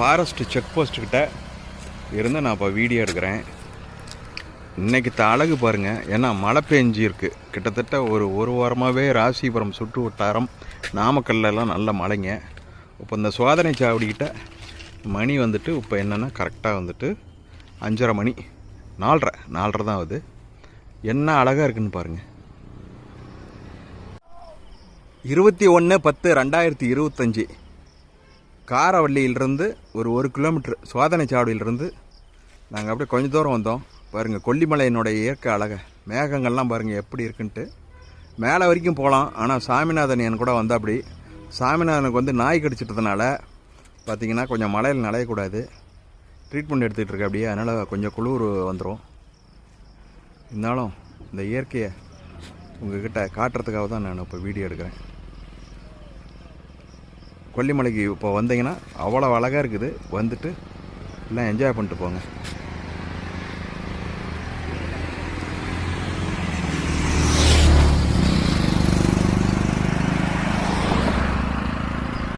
Forest check போஸ்ட்டுக்கிட்ட இருந்து நான் இப்போ வீடியோ எடுக்கிறேன். இன்றைக்கி அழகு பாருங்கள் ஏன்னா மழை பெஞ்சிருக்கு. கிட்டத்தட்ட ஒரு ஒரு வாரமாகவே ராசிபுரம் சுற்று வட்டாரம் நாமக்கல்லாம் நல்ல மழைங்க. இப்போ இந்த சோதனை சாவடிக்கிட்ட மணி வந்துட்டு இப்போ என்னென்னா கரெக்டாக வந்துட்டு அஞ்சரை மணி நாலரை நாலரை தான் ஆகுது. என்ன அழகாக இருக்குன்னு பாருங்கள் இருபத்தி ஒன்று பத்து ரெண்டாயிரத்தி இருபத்தஞ்சி. காரவள்ளியிலிருந்து ஒரு ஒரு கிலோமீட்டர் சோதனை சாவடியிலிருந்து நாங்கள் அப்படியே கொஞ்சம் தூரம் வந்தோம். பாருங்கள் கொல்லிமலையினுடைய இயற்கை அழகை. மேகங்கள்லாம் பாருங்கள் எப்படி இருக்குன்ட்டு. மேலே வரைக்கும் போகலாம். ஆனால் சாமிநாதன் என் கூட வந்தால் அப்படி சாமிநாதனுக்கு வந்து நாய் கடிச்சிட்டதுனால பார்த்தீங்கன்னா கொஞ்சம் மலையில் நனையக்கூடாது ட்ரீட்மெண்ட் எடுத்துகிட்டு இருக்க அப்படியே. அதனால் கொஞ்சம் குளிர் வந்துடும் இருந்தாலும் இந்த இயற்கையை உங்ககிட்ட காட்டுறதுக்காக தான் நான் இப்போ வீடியோ எடுக்கிறேன். கொல்லிமலைக்கு இப்போ வந்தீங்கன்னா அவ்வளோ அழகாக இருக்குது. வந்துட்டு எல்லாம் என்ஜாய் பண்ணிட்டு போங்க.